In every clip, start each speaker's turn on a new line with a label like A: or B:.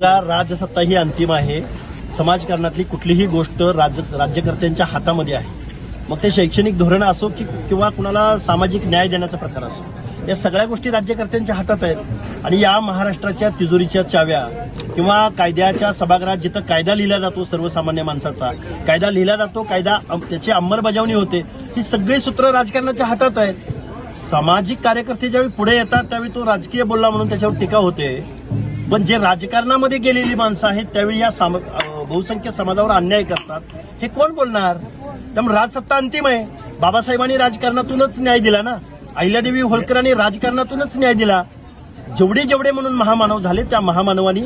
A: बघा, राजसत्ता ही अंतिम आहे. समाजकारणातली कुठलीही गोष्ट राज राज्यकर्त्यांच्या हातामध्ये आहे. मग ते शैक्षणिक धोरण असो की किंवा कुणाला सामाजिक न्याय देण्याचा प्रकार असो या सगळ्या गोष्टी राज्यकर्त्यांच्या हातात आहेत. आणि या महाराष्ट्राच्या तिजोरीच्या चाव्या किंवा कायद्याच्या सभागृहात जिथं कायदा लिहिला जातो सर्वसामान्य माणसाचा कायदा लिहिला जातो कायदा त्याची अंमलबजावणी होते ही सगळी सूत्र राजकारणाच्या हातात आहेत. सामाजिक कार्यकर्ते ज्यावेळी पुढे येतात त्यावेळी तो राजकीय बोलला म्हणून त्याच्यावर टीका होते. पण जे राजकारणामध्ये गेलेली माणसं आहेत त्यावेळी या साम- बहुसंख्य समाजावर अन्याय करतात. हे कोण बोलणार? त्यामुळे राजसत्ता अंतिम आहे बाबासाहेबांनी राजकारणातूनच न्याय दिला ना? अहिल्यादेवी होळकरांनी राजकारणातूनच न्याय दिला. जेवढे जेवढे म्हणून महामानव झाले त्या महामानवानी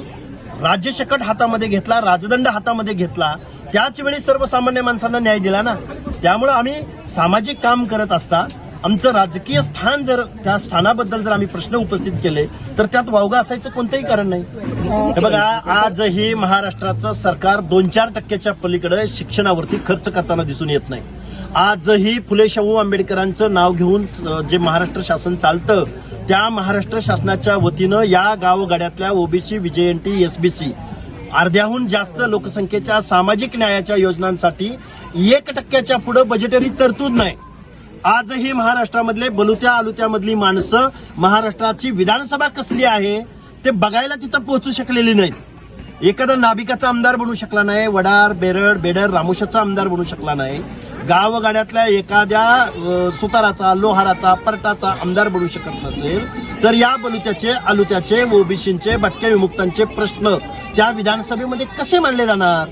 A: राज्यशकट हातामध्ये घेतला राजदंड हातामध्ये घेतला. त्याच वेळी सर्वसामान्य माणसांना न्याय दिला ना? त्यामुळे आम्ही सामाजिक काम करत असता आमचं राजकीय स्थान जर त्या स्थानाबद्दल जर आम्ही प्रश्न उपस्थित केले तर त्यात वावगा असायचं कोणतंही कारण नाही. बघा आजही महाराष्ट्राचं सरकार दोन चार टक्क्याच्या पलीकडे शिक्षणावरती खर्च करताना दिसून येत नाही. आजही फुले शाहू आंबेडकरांचं नाव घेऊन जे महाराष्ट्र शासन चालतं त्या महाराष्ट्र शासनाच्या वतीनं या गावगाड्यातल्या ओबीसी विजयंती एसबीसी अर्ध्याहून जास्त लोकसंख्येच्या सामाजिक न्यायाच्या योजनांसाठी एक टक्क्याच्या पुढे बजेटरी तरतूद नाही. आजही महाराष्ट्रामधले बलुत्या आलुत्यामधली माणसं महाराष्ट्राची विधानसभा कसली आहे ते बघायला तिथं पोहोचू शकलेली नाहीत. एखादा नाभिकाचा आमदार बनू शकला नाही वडार बेरड बेडर रामोशाचा आमदार बनू शकला नाही. गावगाड्यातल्या एखाद्या सुताराचा लोहाराचा परटाचा आमदार बनू शकत नसेल तर या बलुत्याचे आलुत्याचे ओबीसींचे भटक्या विमुक्तांचे प्रश्न त्या विधानसभेमध्ये कसे मांडले जाणार?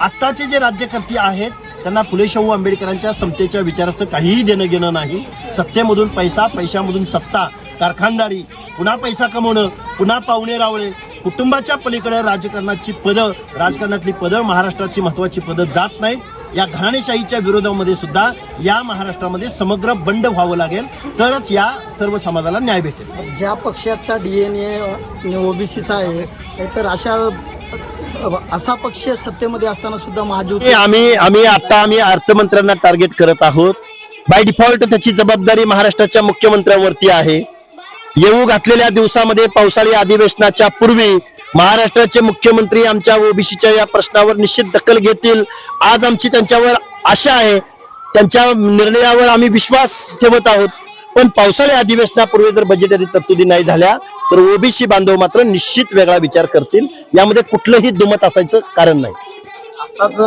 A: आत्ताचे जे राज्यकर्ते आहेत त्यांना फुले शाहू आंबेडकरांच्या समतेच्या विचाराचं काहीही देणं घेणं नाही. सत्तेमधून पैसा पैशामधून सत्ता कारखानदारी पुन्हा पैसा कमवणं पुन्हा पाहुणे रावळे कुटुंबाच्या पलीकडे राजकारणाची पदं राजकारणातली पदं महाराष्ट्राची महत्वाची पदं जात नाहीत. या घराणेशाहीच्या विरोधामध्ये सुद्धा या महाराष्ट्रामध्ये समग्र बंड व्हावं लागेल. तरच या सर्व समाजाला न्याय भेटेल.
B: ज्या पक्षाचा डीएनए ओबीसीचा आहे तर अशा असा पक्ष सत्तेमध्ये असताना सुद्धा
A: महाजोती आम्ही आम्ही आता आम्ही अर्थमंत्र्यांना टार्गेट करत आहोत. बाय डिफॉल्ट त्याची जबाबदारी महाराष्ट्राच्या मुख्यमंत्र्यांवरती आहे. येऊ घातलेल्या दिवसामध्ये पावसाळी अधिवेशनाच्या पूर्वी महाराष्ट्राचे मुख्यमंत्री आमच्या ओबीसीच्या या प्रश्नावर निश्चित दखल घेतील. आज आमची त्यांच्यावर आशा आहे. त्यांच्या निर्णयावर आम्ही विश्वास ठेवत आहोत. पण पावसाळी अधिवेशनापूर्वी जर बजेटरी तरतुदी नाही झाल्या तर ओबीसी बांधव मात्र निश्चित वेगळा विचार करतील. यामध्ये कुठलंही दुमत असायचं कारण नाही.
B: आताच